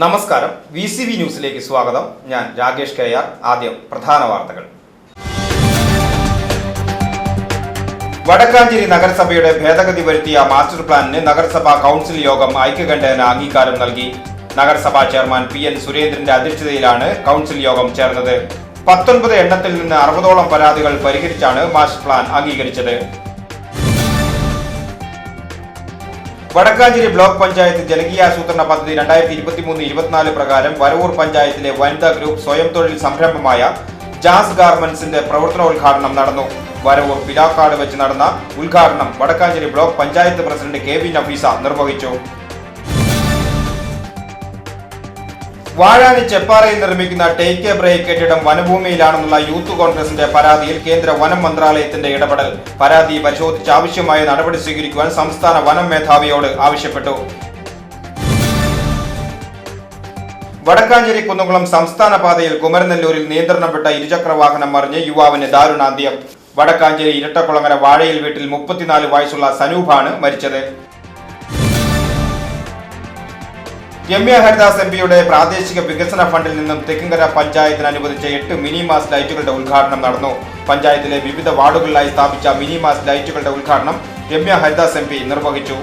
നമസ്കാരം. V C V ന്യൂസിലേക്ക് സ്വാഗതം. ഞാൻ രാകേഷ് കെ ആർ. ആദ്യം പ്രധാന വാർത്തകൾ. വടക്കാഞ്ചേരി നഗരസഭയുടെ ഭേദഗതി വരുത്തിയ മാസ്റ്റർ പ്ലാനിന് നഗരസഭാ കൗൺസിൽ യോഗം ഐക്യകണ്ഠേന അംഗീകാരം നൽകി. നഗരസഭാ ചെയർമാൻ പി എൻ സുരേന്ദ്രന്റെ അധ്യക്ഷതയിലാണ് കൗൺസിൽ യോഗം ചേർന്നത്. പത്തൊൻപത് എണ്ണത്തിൽ നിന്ന് അറുപതോളം പരാതികൾ പരിഹരിച്ചാണ് മാസ്റ്റർ പ്ലാൻ അംഗീകരിച്ചത്. വടക്കാഞ്ചേരി ബ്ലോക്ക് പഞ്ചായത്ത് ജനകീയാസൂത്രണ പദ്ധതി രണ്ടായിരത്തി ഇരുപത്തിമൂന്ന് ഇരുപത്തിനാല് പ്രകാരം വരവൂർ പഞ്ചായത്തിലെ വനിതാ ഗ്രൂപ്പ് സ്വയം തൊഴിൽ സംരംഭമായ ജാസ് ഗാർമെന്റ്സിന്റെ പ്രവർത്തനോദ്ഘാടനം നടന്നു. വരവൂർ പിലാക്കാട് വെച്ച് നടന്ന ഉദ്ഘാടനം Vadakkanchery block panchayat president K V Nafeesa നിർവഹിച്ചു. വാഴാനി ചെപ്പാറയിൽ നിർമ്മിക്കുന്ന ടേക്ക് എ ബ്രേക്ക് കെട്ടിടം വനഭൂമിയിലാണെന്നുള്ള യൂത്ത് കോൺഗ്രസിന്റെ പരാതിയിൽ കേന്ദ്ര വനം മന്ത്രാലയത്തിന്റെ ഇടപെടൽ. പരാതി പരിശോധിച്ച് ആവശ്യമായ നടപടി സ്വീകരിക്കുവാൻ സംസ്ഥാന വനം മേധാവിയോട് ആവശ്യപ്പെട്ടു. വടക്കാഞ്ചേരി കുന്നംകുളം സംസ്ഥാന പാതയിൽ കുമരനെല്ലൂരിൽ നിയന്ത്രണം വിട്ട ഇരുചക്ര വാഹനം മറിഞ്ഞ് യുവാവിന് ദാരുണാന്ത്യം. വടക്കാഞ്ചേരി ഇരട്ടക്കുളങ്ങര വാഴയിൽ വീട്ടിൽ മുപ്പത്തിനാല് വയസ്സുള്ള സനൂഭാണ് മരിച്ചത്. രമ്യ ഹരിദാസ് എം പിയുടെ പ്രാദേശിക വികസന ഫണ്ടിൽ നിന്നും തെക്കിങ്കര പഞ്ചായത്തിന് അനുവദിച്ച എട്ട് മിനി മാസ് ലൈറ്റുകളുടെ ഉദ്ഘാടനം നടന്നു. പഞ്ചായത്തിലെ വിവിധ വാർഡുകളിലായി സ്ഥാപിച്ച മിനി മാസ് ലൈറ്റുകളുടെ ഉദ്ഘാടനം രമ്യ ഹരിദാസ് എം നിർവഹിച്ചു.